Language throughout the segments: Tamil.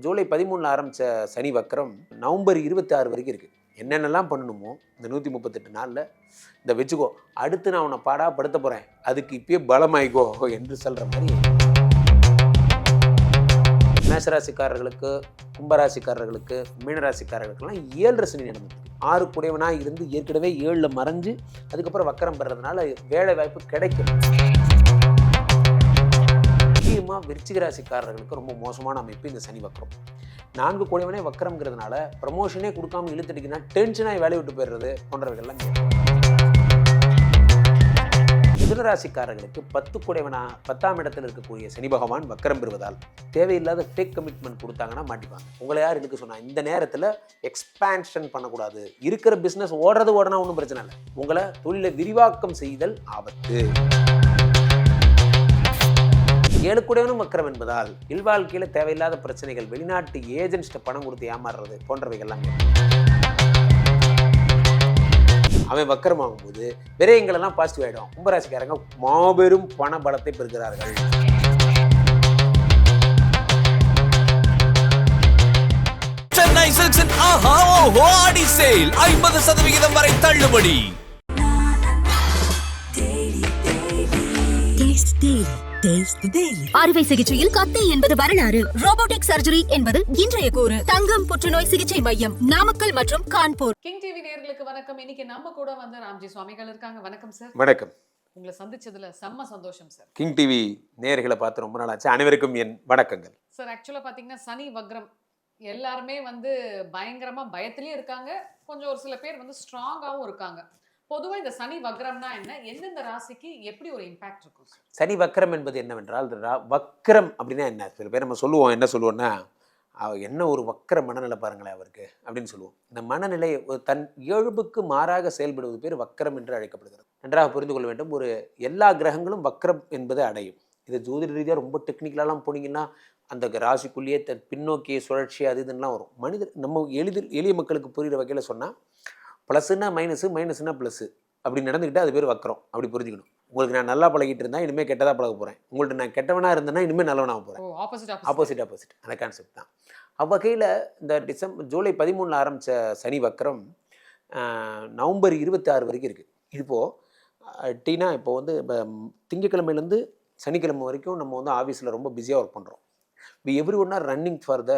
ஜூலை பதிமூணில் ஆரம்பித்த சனி வக்கரம் நவம்பர் இருபத்தி ஆறு வரைக்கும் இருக்குது என்னென்னலாம் பண்ணணுமோ இந்த நூற்றி முப்பத்தெட்டு நாளில் இந்த வச்சுக்கோ அடுத்து நான் உன்னை பாடா படுத்த போகிறேன் அதுக்கு இப்பயே பலமாயிக்கோ என்று சொல்கிற மாதிரி மேசராசிக்காரர்களுக்கு கும்பராசிக்காரர்களுக்கு மீனராசிக்காரர்களுக்கெல்லாம் ஏழரை சனி நடந்தது ஆறு குடைவனாக இருந்து ஏற்கனவே ஏழில் மறைஞ்சு அதுக்கப்புறம் வக்கரம் பெறதுனால வேலை வாய்ப்பு கிடைக்கும் தான் விருச்சிக ராசிக்காரர்களுக்கு ரொம்ப மோசமான அமைப்பு இந்த சனி வக்கரம் நான்கு கோடிவனே வக்கரம்ங்கிறதுனால ப்ரமோஷனே கொடுக்காம இழுத்துட்டிங்கன்னா டென்ஷனாக வேலையை விட்டு போயிடுறது போன்றவர்கள்லாம் மிதுனராசிக்காரர்களுக்கு பத்து குடைவனா பத்தாம் இடத்தில் இருக்கக்கூடிய சனி பகவான் வக்கரம் பெறுவதால் தேவையில்லாத ஃபேக் கமிட்மெண்ட் கொடுத்தாங்கன்னா மாட்டிப்பாங்க. உங்களை யார் எடுக்க சொன்னால் இந்த நேரத்தில் எக்ஸ்பேன்ஷன் பண்ணக்கூடாது. இருக்கிற பிஸ்னஸ் ஓடுறது ஓடனா ஒன்றும் பிரச்சனை இல்லை. உங்களை தொழிலை விரிவாக்கம் செய்தல் ஆபத்து. ஏழு கூடவனும் வக்கரம் என்பதால் இல்வாழ்க்கையில் தேவையில்லாத பிரச்சனைகள் வெளிநாட்டு ஏஜென்ட்ஸ்ட்ட பணம் கொடுத்து ஏமாறுறது போன்றவைகள்லாம் அவன் வக்கரமாகும் போது விரயங்கள் எல்லாம் பாசிட்டிவ் ஆகிடும் கும்பராசிக்காரங்க மாபெரும் பண பலத்தை பெறுகிறார்கள். சென்னை சில்க்ஸின் ஆஹா ஓஹோ ஆடி சேல். ஐம்பது சதவிகிதம் வரை தள்ளுபடி. அறுவை சிகிச்சையில் கத்தை என்பது வரலாறு. ரோபோட்டிக் சர்ஜரி என்பது இன்றைய கூறு. தங்கம் புற்றுநோய் சிகிச்சை மையம் நாமக்கல் மற்றும் கான்பூர். கிங் டிவி நேயர்களுக்கு வணக்கம். இன்னைக்கு நம்ம கூட வந்து ராம்ஜி சுவாமிகள் இருக்காங்க. வணக்கம் சார் வணக்கம். உங்களை சந்திச்சதுல செம்ம சந்தோஷம் சார் கிங் டிவி நேர்களை பார்த்து ரொம்ப நாள் ஆச்சு அனைவருக்கும் என் வணக்கங்கள். சார் ஆக்சுவலா பாத்தீங்கன்னா சனி வக்ரம் எல்லாருமே வந்து பயங்கரமா பயத்திலயும் இருக்காங்க. கொஞ்சம் ஒரு சில பேர் வந்து ஸ்ட்ராங்காவும் இருக்காங்க. பொதுவா இந்த சனி வக்ரம்னா என்ன? எந்தெந்த ராசிக்கு எப்படி ஒரு இம்பாக்ட் இருக்கும் சனி வக்ரம் என்பது என்னவென்றால் வக்ரம் அப்படின்னா என்ன? சில பேர் நம்ம சொல்லுவோம் என்ன சொல்லுவோம்னா என்ன ஒரு வக்கர மனநிலை பாருங்களேன் அவருக்கு அப்படின்னு சொல்லுவோம். இந்த மனநிலை ஒரு தன் இயல்புக்கு மாறாக செயல்படுவது பேர் வக்கரம் என்று அழைக்கப்படுகிறது. நன்றாக புரிந்து கொள்ள வேண்டும் ஒரு எல்லா கிரகங்களும் வக்கரம் என்பதை அடையும். இது ஜோதிட ரீதியாக ரொம்ப டெக்னிக்கலாலாம் போனீங்கன்னா அந்த ராசிக்குள்ளேயே தன் பின்னோக்கிய சுழற்சி அது இதுன்னெலாம் வரும். மனிதர் நம்ம எளிதில் எளிய மக்களுக்கு புரிகிற வகையில் சொன்னால் ப்ளஸ்னா மைனஸு மைனஸ்னா ப்ளஸ்ஸு அப்படி நடந்துக்கிட்டு அது பேர் வக்கரம். அப்படி புரிஞ்சுக்கணும். உங்களுக்கு நான் நல்லா பழகிட்டு இருந்தால் இனிமேல் கெட்டதாக பழக போகிறேன் உங்கள்ட்ட நான் கெட்டவனாக இருந்தேன்னா இனிமேல் நல்லவனாக போகிறேன் ஆப்போசிட் ஆப்போசிட் ஆப்போசிட் அந்த கான்செப்ட் தான். அவ்வகையில் இந்த டிசம்பர் ஜூலை பதிமூணில் ஆரம்பித்த சனி வக்கரம் நவம்பர் இருபத்தி ஆறு வரைக்கும் இருக்குது இப்போது டீனா இப்போ வந்து திங்கக்கிழமையிலேருந்து சனிக்கிழமை வரைக்கும் நம்ம வந்து ஆஃபீஸில் ரொம்ப பிஸியாக ஒர்க் பண்ணுறோம் we every one are running for the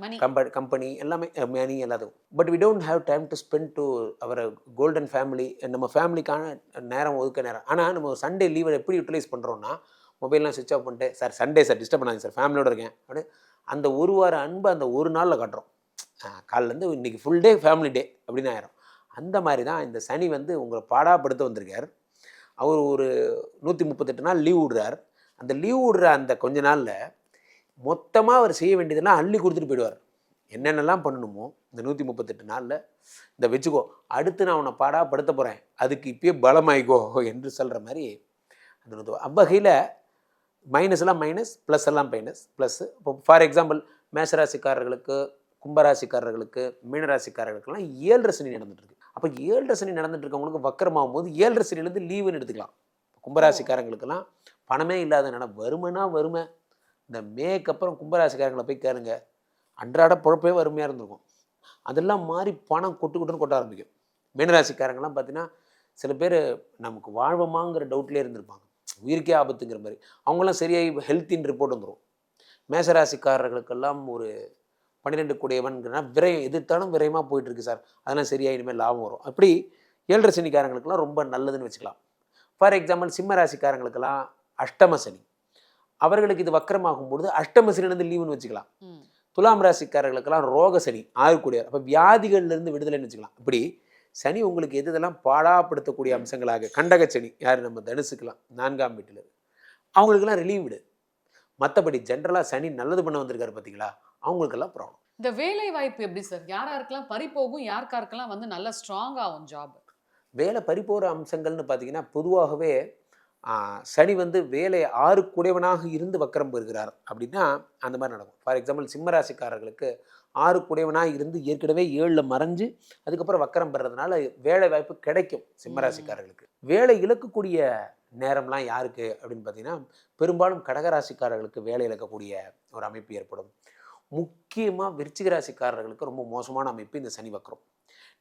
company company எல்லாமே மணி எல்லாத்துக்கும். But we don't have time to spend to our golden family நம்ம ஃபேமிலிக்கான நேரம் ஒதுக்க நேரம். ஆனால் நம்ம சண்டே லீவை எப்படி யூட்டிலைஸ் பண்ணுறோன்னா மொபைல்லாம் சுவிச் ஆஃப் பண்ணிட்டு சார் சண்டே சார் டிஸ்டர்ப் பண்ணாங்க சார் ஃபேமிலியோட இருக்கேன். அப்படி அந்த ஒரு வார அன்பு அந்த ஒரு நாளில் காட்டுறோம். காலிலேருந்து இன்னைக்கு ஃபுல் டே ஃபேமிலி டே அப்படின்னு ஆயிரும். அந்த மாதிரி தான் இந்த சனி வந்து உங்களை பாடாப்படுத்த வந்திருக்கார். அவர் ஒரு நூற்றி முப்பத்தெட்டு நாள் லீவ் விடுறார். அந்த லீவ் விடுற அந்த கொஞ்ச நாளில் மொத்தமாக அவர் செய்ய வேண்டியதெல்லாம் அள்ளி கொடுத்துட்டு போயிடுவார். என்னென்னலாம் பண்ணணுமோ இந்த நூற்றி முப்பத்தெட்டு நாளில் இந்த வச்சுக்கோ அடுத்து நான் உன்னை பாடாக படுத்த போகிறேன் அதுக்கு இப்பயே பலமாயிக்கோ என்று சொல்கிற மாதிரி அந்த அவ்வகையில் மைனஸ்லாம் மைனஸ் ப்ளஸ் எல்லாம் மைனஸ் ப்ளஸ் இப்போ ஃபார் எக்ஸாம்பிள் மேசராசிக்காரர்களுக்கு கும்பராசிக்காரர்களுக்கு மீனராசிக்காரர்களுக்கெல்லாம் ஏழரை சனி நடந்துட்டுருக்கு. அப்போ ஏழரை சனி நடந்துட்டு இருக்கவங்களுக்கு வக்கரமாகும் போது ஏழரை சனிலேருந்து லீவுன்னு எடுத்துக்கலாம். கும்பராசிக்காரங்களுக்கெல்லாம் பணமே இல்லாத நிலம் வறுமை. இந்த மேக்கு அப்புறம் கும்பராசிக்காரங்களை போய் கேளுங்க. அன்றாட பொழப்பே வறுமையாக இருந்திருக்கும். அதெல்லாம் மாறி பணம் கொட்டு கொட்டுன்னு கொட்ட ஆரம்பிக்கும். மீனராசிக்காரங்கெல்லாம் பார்த்தீங்கன்னா சில பேர் நமக்கு வாழ்வமாங்கிற டவுட்லேயே இருந்திருப்பாங்க. உயிருக்கே ஆபத்துங்கிற மாதிரி. அவங்களாம் சரியாகி ஹெல்த்தின் ரிப்போர்ட் வந்துடும் மேசராசிக்காரர்களுக்கெல்லாம் ஒரு பன்னிரெண்டு கூடியவன்கிறனா விரயம் எதிர்த்தாலும் விரயமாக போயிட்டுருக்கு சார். அதெல்லாம் சரியாக இனிமேல் லாபம் வரும். அப்படி ஏழரை சனிக்காரங்களுக்கெல்லாம் ரொம்ப நல்லதுன்னு வச்சுக்கலாம். ஃபார் எக்ஸாம்பிள் சிம்ம ராசிக்காரங்களுக்கெல்லாம் அஷ்டம சனி. அவர்களுக்கு இது வக்கரமாகும் பொழுது அஷ்டம சனிலேருந்து லீவுன்னு வச்சுக்கலாம். துலாம் ராசிக்காரர்களுக்கெல்லாம் ரோக சனி ஆறுக்கூடியார் அப்போ வியாதிகள்லேருந்து விடுதலைன்னு வச்சுக்கலாம். இப்படி சனி உங்களுக்கு எது இதெல்லாம் பாடாப்படுத்தக்கூடிய அம்சங்களாக? கண்டக சனி யார்? நம்ம தனுசுக்கலாம் நான்காம் வீட்டில் அவங்களுக்கெல்லாம் ரிலீவ் விடு. மற்றபடி ஜென்ரலாக சனி நல்லது பண்ண வந்திருக்காரு பார்த்தீங்களா அவங்களுக்கெல்லாம் ப்ராப்ளம் இந்த வேலை வாய்ப்பு எப்படி சார்? யாராருக்கெல்லாம் பறி போகும் யாருக்காருக்கெல்லாம் வந்து நல்லா ஸ்ட்ராங் ஆகும் ஜாப் வேலை பறிப்போகிற அம்சங்கள்னு பார்த்தீங்கன்னா பொதுவாகவே சனி வந்து வேலை ஆறுக்குடையவனாக இருந்து வக்கரம் பெறுகிறார். அப்படின்னா அந்த மாதிரி நடக்கும். ஃபார் எக்ஸாம்பிள் சிம்மராசிக்காரர்களுக்கு ஆறுக்குடையவனாக இருந்து ஏற்கனவே ஏழில் மறைஞ்சு அதுக்கப்புறம் வக்கரம் பெறதுனால வேலை வாய்ப்பு கிடைக்கும் சிம்மராசிக்காரர்களுக்கு. வேலை இழக்கக்கூடிய நேரம்லாம் யாருக்கு? அப்படின்னு பார்த்தீங்கன்னா பெரும்பாலும் கடகராசிக்காரர்களுக்கு வேலை இழக்கக்கூடிய ஒரு அமைப்பு ஏற்படும். முக்கியமாக விருச்சிக ராசிக்காரர்களுக்கு ரொம்ப மோசமான அமைப்பு இந்த சனி வக்கரம்.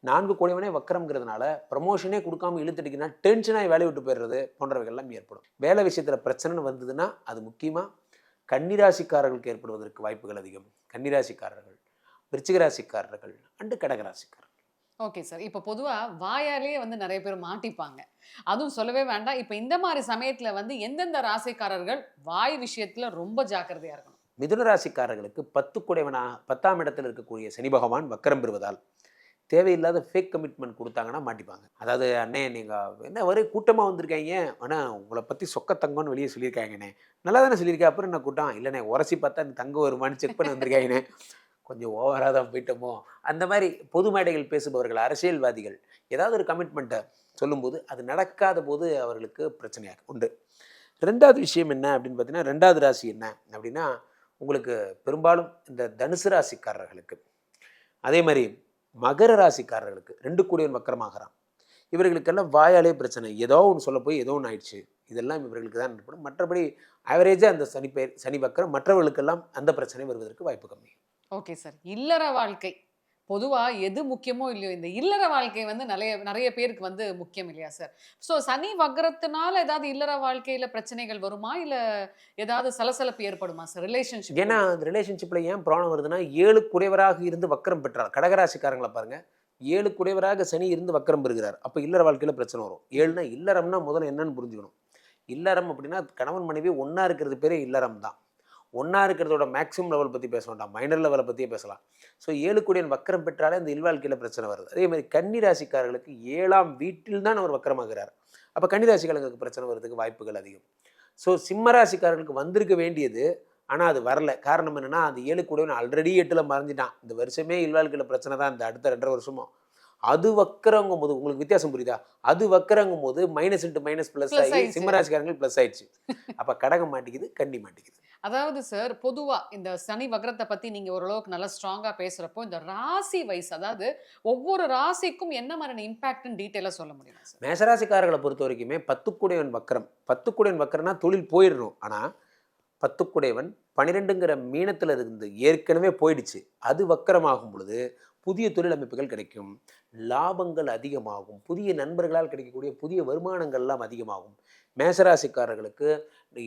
நான்கு கோடிவனே வக்கரம்ங்கிறதுனால ப்ரமோஷனே கொடுக்காம இழுத்துட்டிங்கன்னா டென்ஷனாகி வேலையை விட்டு போயிடுறது போன்றவைகள்லாம் ஏற்படும். வேலை விஷயத்தில் பிரச்சனைன்னு வந்ததுன்னா அது முக்கியமாக கன்னிராசிக்காரர்களுக்கு ஏற்படுவதற்கு வாய்ப்புகள் அதிகம். கன்னிராசிக்காரர்கள் விருச்சிக ராசிக்காரர்கள் அண்டு கடகராசிக்காரர்கள். ஓகே சார் இப்போ பொதுவா வாயாலே வந்து நிறைய பேர் மாட்டிப்பாங்க. அதுவும் சொல்லவே வேண்டாம். இப்போ இந்த மாதிரி சமயத்துல வந்து எந்தெந்த ராசிக்காரர்கள் வாய் விஷயத்துல ரொம்ப ஜாக்கிரதையா இருக்கணும்? மிதுன ராசிக்காரர்களுக்கு பத்து குடைவனா பத்தாம் இடத்தில் இருக்கக்கூடிய சனி பகவான் வக்கரம் பெறுவதால் தேவையில்லாத ஃபேக் கமிட்மெண்ட் கொடுத்தாங்கன்னா மாட்டிப்பாங்க. அதாவது அண்ணே நீங்கள் என்ன ஒரே கூட்டமாக வந்திருக்காங்க? ஆனால் உங்களை பற்றி சொக்க தங்கம்னு வெளியே சொல்லியிருக்காங்கண்ணே. நல்லா தானே சொல்லியிருக்கேன் அப்புறம் என்ன கூட்டம்? இல்லைண்ணே உரசி பார்த்தா நீ தங்க வருமானு செக் பண்ணி வந்திருக்காங்கண்ணே. கொஞ்சம் ஓவராக தான் போயிட்டோமோ? அந்த மாதிரி பொது மேடைகள் பேசுபவர்கள் அரசியல்வாதிகள் ஏதாவது ஒரு கமிட்மெண்ட்டை சொல்லும்போது அது நடக்காத போது அவர்களுக்கு பிரச்சனையாக உண்டு. ரெண்டாவது விஷயம் என்ன அப்படின்னு பார்த்தீங்கன்னா ரெண்டாவது ராசி என்ன அப்படின்னா உங்களுக்கு பெரும்பாலும் இந்த தனுசு ராசிக்காரர்களுக்கு. அதே மாதிரி மகர ராசிக்காரர்களுக்கு ரெண்டு கூடியவன் வக்கரமாகிறான். இவர்களுக்கெல்லாம் வாயாலே பிரச்சனை. ஏதோ ஒன்று சொல்ல போய் ஏதோ ஒன்று ஆயிடுச்சு. இதெல்லாம் இவர்களுக்கு தான் ஏற்படும். மற்றபடி ஆவரேஜாக அந்த சனி பேர் சனி வக்கரம் மற்றவர்களுக்கெல்லாம் அந்த பிரச்சனை வருவதற்கு வாய்ப்பு கம்மி. ஓகே சார் இல்லற வாழ்க்கை. பொதுவா எது முக்கியமோ இல்லையோ இந்த இல்லற வாழ்க்கை வந்து நிறைய நிறைய பேருக்கு வந்து முக்கியம் இல்லையா சார் ஸோ சனி வக்கரத்தினால ஏதாவது இல்லற வாழ்க்கையில பிரச்சனைகள் வருமா? இல்ல ஏதாவது சலசலப்பு ஏற்படுமா சார் ரிலேஷன்ஷிப் ஏன்னா அந்த ரிலேஷன்ஷிப்பில் ஏன் ப்ராப்ளம் வருதுன்னா ஏழு குடைவராக இருந்து வக்கரம் பெற்றார். கடகராசிக்காரங்களை பாருங்க. ஏழு குடைவராக சனி இருந்து வக்கரம் பெறுகிறார். அப்போ இல்லற வாழ்க்கையில் பிரச்சனை வரும். ஏழுனா இல்லறம்னா முதல்ல என்னன்னு புரிஞ்சுக்கணும். இல்லறம் அப்படின்னா கணவன் மனைவி ஒன்றா இருக்கிறது பேரே இல்லறம் தான் ஒன்றா இருக்கிறதோட மேக்ஸிமம் லெவல் பற்றி பேச வேண்டாம். மைனர் லெவலை பற்றியே பேசலாம். ஸோ ஏழுக்குடியன் வக்கரம் பெற்றாலே இந்த இல்வாழ்க்கையில் பிரச்சனை வருது. அதே மாதிரி கன்னி ராசிக்காரர்களுக்கு ஏழாம் வீட்டில் தான் அவர் வக்கரமாகிறார். அப்போ கன்னி ராசிக்காரங்களுக்கு பிரச்சனை வர்றதுக்கு வாய்ப்புகள் அதிகம். ஸோ சிம்மராசிக்காரர்களுக்கு வந்திருக்க வேண்டியது ஆனால் அது வரல. காரணம் என்னென்னா அந்த ஏழு ஆல்ரெடி எட்டில் மறைஞ்சிட்டான். இந்த வருஷமே இல்வாழ்க்கையில் பிரச்சனை தான். இந்த அடுத்த ரெண்டரை வருஷமும். அது வக்கரங்கும் போது உங்களுக்கு வித்தியாசம் புரியுதா? அது வக்கரங்கும் போது மைனஸ் இன்ட்டு மைனஸ் ப்ளஸ் ஆகி. சிம்மராசிக்காரங்கள் ப்ளஸ் ஆயிடுச்சு. அப்போ கடகம் மாட்டிக்குது கண்டி மாட்டிக்குது. அதாவது சார் பொதுவா இந்த சனி வக்ரத்தை பத்தி நீங்க ஓரளவுக்கு நல்லா ஸ்ட்ராங்கா பேசுறப்போ இந்த ராசி வைஸ் அதாவது ஒவ்வொரு ராசிக்கும் என்ன மாதிரியான இம்பாக்ட்னு டீட்டெயிலா சொல்ல முடியுமா சார் மேசராசிக்காரர்களை பொறுத்த வரைக்குமே பத்துக்குடையவன் வக்கரம். பத்துக்குடையவன் வக்கரம்னா தொழில் போயிடணும். ஆனால் பத்துக்குடையவன் பன்னிரெண்டுங்கிற மீனத்தில் இருந்து ஏற்கனவே போயிடுச்சு. அது வக்கரமாகும் பொழுது புதிய தொழில் அமைப்புகள் கிடைக்கும். லாபங்கள் அதிகமாகும். புதிய நண்பர்களால் கிடைக்கக்கூடிய புதிய வருமானங்கள்லாம் அதிகமாகும். மேசராசிக்காரர்களுக்கு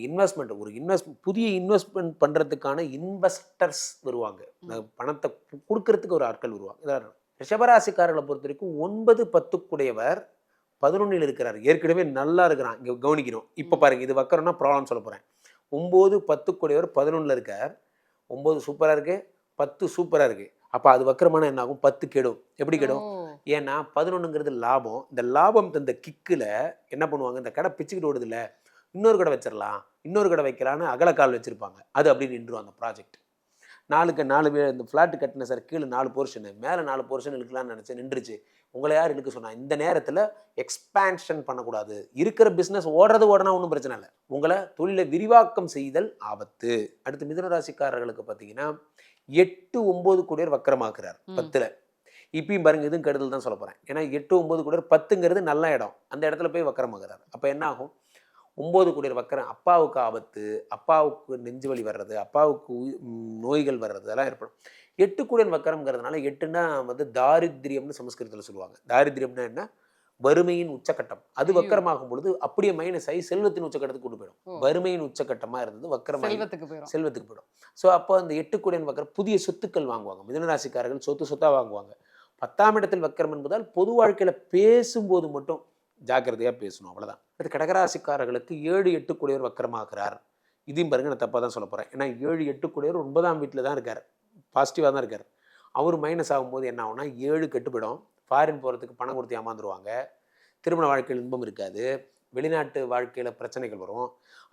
இன்வெஸ்ட்மெண்ட் ஒரு இன்வெஸ்ட் புதிய இன்வெஸ்ட்மெண்ட் பண்ணுறதுக்கான இன்வெஸ்டர்ஸ் வருவாங்க. பணத்தை கொடுக்கறதுக்கு ஒரு ஆட்கள் வருவாங்க. ரிஷபராசிக்காரர்களை பொறுத்த வரைக்கும் ஒன்பது பத்துக்குடையவர் பதினொன்றில் இருக்கிறார். ஏற்கனவே நல்லா இருக்கிறான். இங்கே கவனிக்கணும். இப்போ பாருங்க இது வக்கரம்னா ப்ராப்ளம் சொல்ல போகிறேன் ஒம்பது பத்துக்குடையவர் பதினொன்றில் இருக்கார். ஒம்பது சூப்பராக இருக்கு. பத்து சூப்பராக இருக்கு. அப்போ அது வக்கரமான என்ன ஆகும் பத்து கெடும். எப்படி கெடும்? ஏன்னா பதினொன்றுங்கிறது லாபம். இந்த லாபம் தந்த கிக்கில் என்ன பண்ணுவாங்க? இந்த கடை பிச்சுக்கிட்டு ஓடுதுல்ல. இன்னொரு கடை வச்சிடலாம் இன்னொரு கடை வைக்கலான்னு அகலக்கால் வச்சுருப்பாங்க. அது அப்படி நின்றும் அந்த ப்ராஜெக்ட் நாலுக்கு நாலு வீ- இந்த ஃப்ளாட்டு கட்டின சார் கீழே நாலு போர்ஷனு மேலே நாலு போர்ஷன் இழுக்கலாம்னு நினச்சேன் நின்றுச்சு. உங்களை யார் இழுக்க சொன்னா? இந்த நேரத்தில் எக்ஸ்பேன்ஷன் பண்ணக்கூடாது. இருக்கிற பிஸ்னஸ் ஓடுறது ஓடனா ஒன்றும் பிரச்சனை இல்லை. உங்களை தொழிலை விரிவாக்கம் செய்தல் ஆபத்து. அடுத்து மிதுன ராசிக்காரர்களுக்கு பார்த்தீங்கன்னா எட்டு ஒம்பது கூடியர் வக்கரமாக்குறார். பத்தில். இப்பயும் பாருங்க இதுவும் கெடுதல் தான் சொல்ல போகிறேன் ஏன்னா எட்டு ஒம்பது கூடியர் பத்துங்கிறது நல்ல இடம். அந்த இடத்துல போய் வக்கரமாக்குறாரு. அப்போ என்ன ஆகும்? ஒம்பது கூடியர் வக்கரம் அப்பாவுக்கு ஆபத்து அப்பாவுக்கு நெஞ்சு வலி வர்றது அப்பாவுக்கு நோய்கள் வர்றது அதெல்லாம் ஏற்படும். எட்டு கூடியன் வக்கரம்ங்கிறதுனால எட்டுன்னா வந்து தாரித்ரியம்னு சமஸ்கிருதத்தில் சொல்லுவாங்க. தாரித்ரியம்னா என்ன? வறுமையின் உச்சக்கட்டம். அது. வக்கரமாகும் பொழுது அப்படியே மைனஸ் ஆகி செல்வத்தின் உச்சக்கட்டத்துக்கு கொண்டு போயிடும். வறுமையின் உச்சக்கட்டமா இருந்தது வக்கரமாகி செல்வத்துக்கு போயிடும் செல்வத்துக்கு போயிடும். ஸோ அப்போ அந்த எட்டு கூடியன் வக்கரம் புதிய சொத்துக்கள் வாங்குவாங்க. மிதனராசிக்காரர்கள் சொத்து சொத்தா வாங்குவாங்க. பத்தாம் இடத்தில் வக்கரம் என்பதால் பொது வாழ்க்கையில பேசும்போது மட்டும் ஜாக்கிரதையா பேசணும். அவ்வளவுதான். அது கடகராசிக்காரர்களுக்கு ஏழு எட்டு கூடியவர் வக்கரமாகிறார். இதையும் பாருங்க நான் தப்பாக தான் சொல்ல போறேன். ஏன்னா ஏழு எட்டு கூடியவர் ஒன்பதாம் வீட்டில் தான் இருக்கார். பாசிட்டிவாக தான் இருக்கார். அவர் மைனஸ் ஆகும்போது என்ன ஆகும்னா ஏழு கெட்டுப்படும் ஃபாரின் போகிறதுக்கு பணம் கொடுத்து ஏமாந்துருவாங்க. திருமண வாழ்க்கையில் இன்பம் இருக்காது. வெளிநாட்டு வாழ்க்கையில் பிரச்சனைகள் வரும்.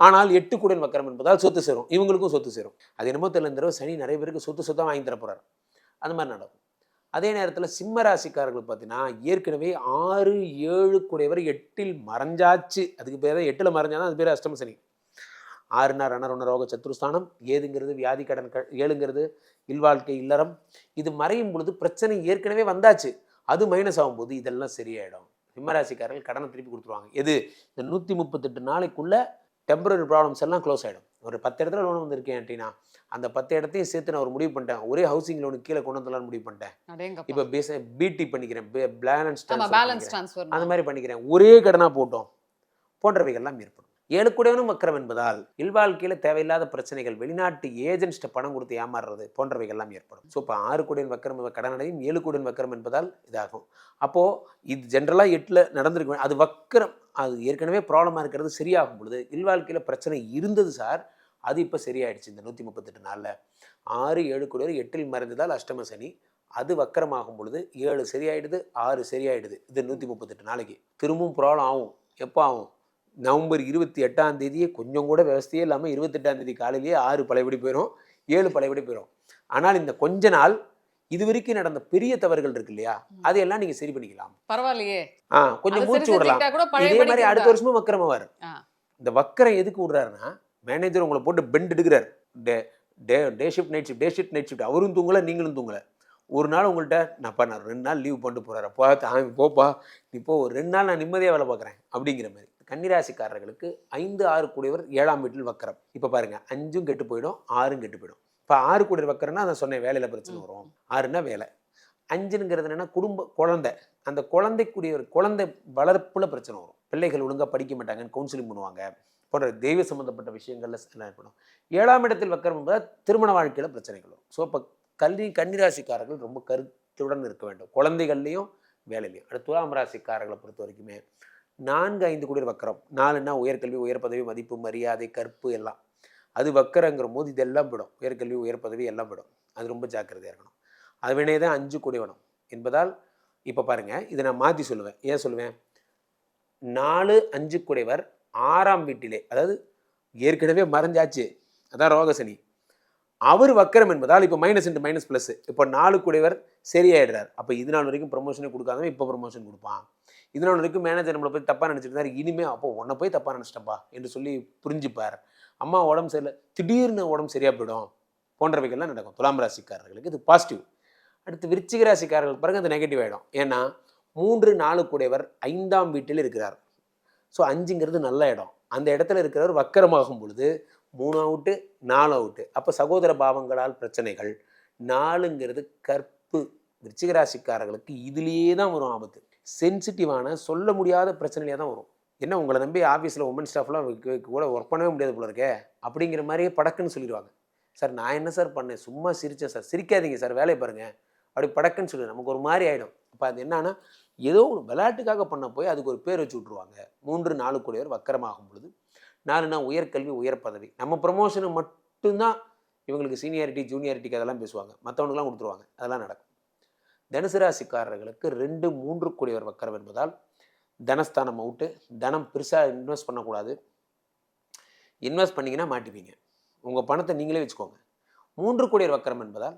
ஆனால் எட்டு கூடன் வக்கரம் என்பதால் சொத்து சேரும். இவங்களுக்கும் சொத்து சேரும். அது என்னமோ தெரியல தடவை சனி நிறைய பேருக்கு சொத்து சொத்தாக வாங்கி தர போகிறார் அந்த மாதிரி நடக்கும். அதே நேரத்தில் சிம்ம ராசிக்காரர்கள் பார்த்தீங்கன்னா ஏற்கனவே ஆறு ஏழு கூடையவர் எட்டில் மறைஞ்சாச்சு. அதுக்கு பேர் தான் எட்டில் மறைஞ்சாதான் அது பேர் அஷ்டம சனி. ஆறுனா ரணருண ரோக சத்துருஸ்தானம் ஏதுங்கிறது வியாதி கடன் க ஏழுங்கிறது இல்வாழ்க்கை இல்லறம். இது மறையும் பொழுது பிரச்சனை ஏற்கனவே வந்தாச்சு. அது மைனஸ் ஆகும்போது இதெல்லாம் சரியாயிடும். சிம்மராசிக்காரர்கள் கடனை திருப்பி கொடுத்துருவாங்க. எது? இந்த நூற்றி முப்பத்தெட்டு நாளைக்குள்ள டெம்பரரி ப்ராப்ளம்ஸ் எல்லாம் க்ளோஸ் ஆகிடும் ஒரு பத்து இடத்துல லோன் வந்திருக்கேன் அப்படின்னா அந்த பத்து இடத்தையும் சேர்த்து நான் ஒரு முடிவு பண்ணிட்டேன். ஒரே ஹவுசிங் லோனுக்கு கீழே கொண்டு வந்துடலாம்னு முடிவு பண்ணிட்டேன். இப்போ பேச பிடி பண்ணிக்கிறேன். பேலன்ஸ் அந்த மாதிரி பண்ணிக்கிறேன். ஒரே கடனா போட்டோம். போன்றவைகள்லாம் ஏற்படும். ஏழுக்குடையவனும் வக்கரம் என்பதால் இல்வாழ்க்கையில் தேவையில்லாத பிரச்சனைகள் வெளிநாட்டு ஏஜென்ட்ஸ்ட்ட பணம் கொடுத்து ஏமாறுறது போன்றவைகள்லாம் ஏற்படும். ஸோ இப்போ ஆறு கோடியின் வக்கரம் கடனடையும் ஏழு கோடியின் வக்கரம் என்பதால் இதாகும். அப்போது இது ஜென்ரலாக எட்டில் நடந்திருக்க. அது வக்கரம் அது ஏற்கனவே ப்ராப்ளமாக இருக்கிறது சரியாகும் பொழுது இல்வாழ்க்கையில் பிரச்சனை இருந்தது சார் அது இப்போ சரியாயிடுச்சு இந்த நூற்றி முப்பத்தெட்டு நாளில். ஆறு ஏழு கோடி எட்டில் மறைந்ததால் அஷ்டம சனி. அது வக்கரமாகும் பொழுது ஏழு சரியாயிடுது ஆறு சரியாயிடுது. இது நூற்றி முப்பத்தெட்டு நாளைக்கு. திரும்பவும் ப்ராப்ளம் ஆகும். எப்போ ஆகும்? நவம்பர் இருபத்தி எட்டாம் தேதியே கொஞ்சம் கூட விவசாயே இல்லாமல் இருபத்தெட்டாம் தேதி காலையிலேயே ஆறு பழையபடி போயிடும் ஏழு பழையபடி போயிடும் ஆனால் இந்த கொஞ்ச நாள் இது வரைக்கும் நடந்த பெரிய தவறுகள் இருக்கு இல்லையா? அதையெல்லாம் நீங்கள் சரி பண்ணிக்கலாம். பரவாயில்லையே. ஆ கொஞ்சம் மூச்சு விடலாம். இதே மாதிரி அடுத்த வருஷமும் வக்கரமாவார் ஆ. இந்த வக்கரம் எதுக்கு விடுறாருன்னா மேனேஜர் உங்களை போட்டு பெண்ட் எடுக்கிறார். Day day day shift night shift day shift night shift. அவரும் தூங்கல நீங்களும் தூங்கல. ஒரு நாள் உங்கள்கிட்ட நான்ப்பா நான் ரெண்டு நாள் லீவ் பண்ணிட்டு போறாரு அப்பா தாமி போப்பா. இப்போ ஒரு ரெண்டு நாள் நான் நிம்மதியாக வேலை பார்க்குறேன். அப்படிங்கிற மாதிரி. கன்னிராசிக்காரர்களுக்கு ஐந்து ஆறு கூடியவர் ஏழாம் வீட்டில் வக்கரம். இப்போ பாருங்க அஞ்சும் கெட்டு போயிடும் ஆறும் கெட்டு போயிடும். இப்போ ஆறு கூடியவர் வக்கரம்னா நான் சொன்னேன் வேலையில் பிரச்சனை வரும். ஆறுனா வேலை. அஞ்சுங்கிறது என்னன்னா குடும்ப குழந்தை. அந்த குழந்தைக்குரிய ஒரு குழந்தை வளர்ப்புல பிரச்சனை வரும். பிள்ளைகள் ஒழுங்கா படிக்க மாட்டாங்கன்னு கவுன்சிலிங் பண்ணுவாங்க. போன்ற தெய்வ சம்பந்தப்பட்ட விஷயங்கள்ல ஏற்படும் ஏழாம் இடத்தில் வக்கரம் என்பதால் திருமண வாழ்க்கையில பிரச்சனைகள் வரும். ஸோ இப்போ கல்வி கன்னிராசிக்காரர்கள் ரொம்ப கருத்துடன் இருக்க வேண்டும். குழந்தைகள்லையும் வேலையிலையும். அடுத்து துலாம் ராசிக்காரர்களை பொறுத்த வரைக்குமே நான்கு ஐந்து கூடிய வக்கரம். நாலுன்னா உயர்கல்வி உயர் பதவி மதிப்பு மரியாதை கற்பு எல்லாம். அது வக்கரங்கிற போது இதெல்லாம் விடும். உயர்கல்வி உயர் பதவி எல்லாம் விடும். அது ரொம்ப ஜாக்கிரதையாக இருக்கணும். அது அதுவினே தான் அஞ்சு குடிவனம் என்பதால் இப்போ பாருங்கள் இதை நான் மாற்றி சொல்லுவேன். ஏன் சொல்லுவேன்? நாலு அஞ்சு குடைவர் ஆறாம் வீட்டிலே அதாவது ஏற்கனவே மறைஞ்சாச்சு. அதான் ரோகசனி. அவர் வக்கரம் என்பதால் இப்போ மைனஸ் இன்ட்டு மைனஸ் ப்ளஸ் இப்போ நாலு குடைவர் சரியாயிடுறார். அப்போ இது நாள் வரைக்கும் ப்ரொமோஷனே கொடுக்காதவன் இப்போ ப்ரொமோஷன் கொடுப்பான். இது நாள் வரைக்கும் மேனேஜர் நம்மளை போய் தப்பாக நினச்சிட்டு இருந்தார். இனிமே அப்போ உன்னை போய் தப்பாக நினச்சிட்டப்பா என்று சொல்லி புரிஞ்சுப்பார். அம்மா உடம்பு சரியில்லை. திடீர்னு உடம்பு சரியாக போயிடும். போன்றவைகள்லாம் நடக்கும். துலாம் ராசிக்காரர்களுக்கு இது பாசிட்டிவ் அடுத்து விருச்சிக ராசிக்காரர்கள் பாருங்க அது நெகட்டிவ் ஆகிடும் ஏன்னா மூன்று நாலு கூடையவர் ஐந்தாம் வீட்டில் இருக்கிறார். ஸோ அஞ்சுங்கிறது நல்ல இடம். அந்த இடத்துல இருக்கிறவர் வக்கரமாகும் பொழுது மூணு அவுட்டு நாலு அவுட்டு அப்போ சகோதர பாவங்களால் பிரச்சனைகள். நாலுங்கிறது கற்ப விருச்சிகராசிக்காரர்களுக்கு இதுலேயே தான் வரும் ஆபத்து. சென்சிட்டிவான சொல்ல முடியாத பிரச்சனையிலே தான் வரும். என்ன உங்களை நம்பி ஆஃபீஸில் உமன் ஸ்டாஃப்லாம் கூட ஒர்க் பண்ணவே முடியாது போல இருக்கே அப்படிங்கிற மாதிரியே படக்குன்னு சொல்லிடுவாங்க. சார் நான் என்ன சார் பண்ணேன்? சும்மா சிரித்தேன் சார் சிரிக்காதீங்க சார் வேலையை பாருங்கள் அப்படி படக்குன்னு சொல்லி நமக்கு ஒரு மாதிரி ஆகிடும் அப்போ அது என்னன்னா ஏதோ ஒரு விளையாட்டுக்காக பண்ண போய் அதுக்கு ஒரு பேர் வச்சு விட்ருவாங்க மூன்று நாலு கூடியவர் வக்கரமாகும் பொழுது. நாலுனா உயர்கல்வி உயர் பதவி. நம்ம ப்ரமோஷனு மட்டும்தான் இவங்களுக்கு சீனியாரிட்டி ஜூனியாரிட்டிக்கு அதெல்லாம் பேசுவாங்க. மற்றவனுக்குலாம் கொடுத்துருவாங்க. அதெல்லாம் நடக்கும். தனுசு ராசிக்காரர்களுக்கு ரெண்டு மூன்று கூடியவர் வக்கரம் என்பதால் தனஸ்தானம் அவுட்டு தனம் பெருசாக இன்வெஸ்ட் பண்ணக்கூடாது. இன்வெஸ்ட் பண்ணிங்கன்னா மாட்டிப்பீங்க. உங்கள் பணத்தை நீங்களே வச்சுக்கோங்க. மூன்று கோடியர் வக்கரம் என்பதால்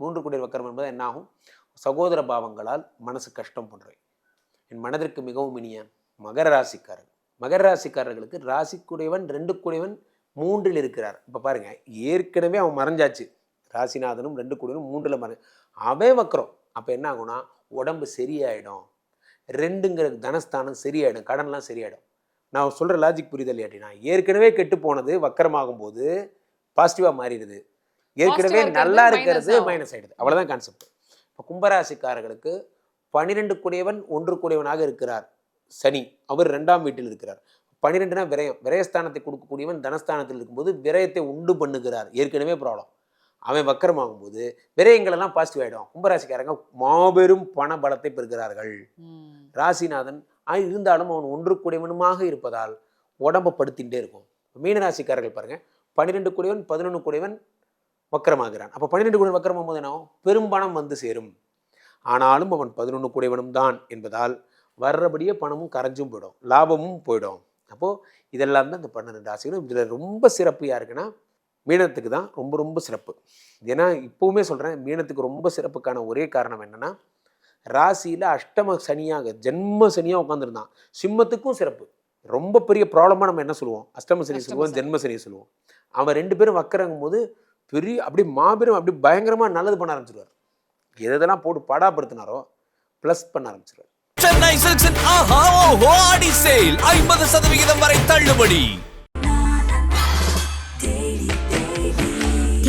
மூன்று கோடியர் வக்கரம் என்பதால் என்னாகும்? சகோதர பாவங்களால் மனசு கஷ்டம் போன்றவை என் மனதிற்கு மிகவும் இனிய மகர ராசிக்காரர்கள். மகர ராசிக்காரர்களுக்கு ராசிக்குடையவன் ரெண்டு கூடியவன் மூன்றில் இருக்கிறார். இப்போ பாருங்கள் ஏற்கனவே அவன் மறைஞ்சாச்சு. ராசிநாதனும் ரெண்டு கூடியவனும் மூன்றில் மறை அவே வக்கரம். அப்போ என்ன ஆகும்னா உடம்பு சரியாயிடும். ரெண்டுங்கிற தனஸ்தானம் சரியாயிடும் கடன்லாம் சரியாயிடும். நான் சொல்கிற லாஜிக் புரியுது இல்லையாட்டினா ஏற்கனவே கெட்டு போனது வக்கரமாகும் போது பாசிட்டிவாக மாறிடுது. ஏற்கனவே நல்லா இருக்கிறது. மைனஸ் ஆயிடுது. அவ்வளோதான் கான்செப்ட் இப்போ கும்பராசிக்காரர்களுக்கு பனிரெண்டு கூடியவன் ஒன்று கூடியவனாக இருக்கிறார். சனி அவர் ரெண்டாம் வீட்டில் இருக்கிறார். பனிரெண்டுனா விரயம். விரயஸ்தானத்தை கொடுக்கக்கூடியவன் தனஸ்தானத்தில் இருக்கும்போது விரயத்தை உண்டு பண்ணுகிறார். ஏற்கனவே ப்ராப்ளம் அவன் வக்கரமாகும் போது விரயங்கள் எல்லாம் பாசிட்டிவ் ஆகிடும் கும்பராசிக்காரங்க மாபெரும் பண பலத்தை பெறுகிறார்கள். ராசிநாதன் இருந்தாலும் அவன் ஒன்று கூடியவனுமாக இருப்பதால் உடம்பை படுத்திகிட்டே இருக்கும். மீனராசிக்காரர்கள் பாருங்க பன்னிரெண்டு கூடியவன் பதினொன்று கூடியவன் வக்கரமாகிறான். அப்போ பன்னிரெண்டு கூடியவன் வக்கரமாகும் போது என்ன? பெரும்பணம் வந்து சேரும். ஆனாலும் அவன் பதினொன்று கூடியவனும் தான் என்பதால் வர்றபடியே பணமும் கரைஞ்சும் போயிடும் லாபமும் போயிடும். அப்போது இதெல்லாம் தான் இந்த பன்னிரெண்டு ராசிகளும். இதில் ரொம்ப சிறப்பு யாருக்குன்னா மீனத்துக்கு தான் ரொம்ப ரொம்ப சிறப்பு. ஏன்னா இப்போவுமே சொல்கிறேன் மீனத்துக்கு ரொம்ப சிறப்புக்கான ஒரே காரணம் என்னன்னா ராசியில் அஷ்டம சனியாக ஜென்ம சனியாக உட்காந்துருந்தான் சிம்மத்துக்கும் சிறப்பு. ரொம்ப பெரிய ப்ராப்ளமாக நம்ம என்ன சொல்லுவோம்? அஷ்டம சனி சொல்லுவோம். ஜென்ம சனி சொல்லுவோம். அவன் ரெண்டு பேரும் வக்கரங்கும் போது பெரிய அப்படி மாபெரும் அப்படி பயங்கரமாக நல்லது பண்ண ஆரம்பிச்சிருவார். எதெல்லாம் போட்டு பாடாப்படுத்தினாரோ ப்ளஸ் பண்ண ஆரம்பிச்சிருவார். சென்னை சில்க்ஸின் ஆஹா ஓஹோ ஆடி சேல். ஐம்பது சதவிகிதம் வரை தள்ளுபடி.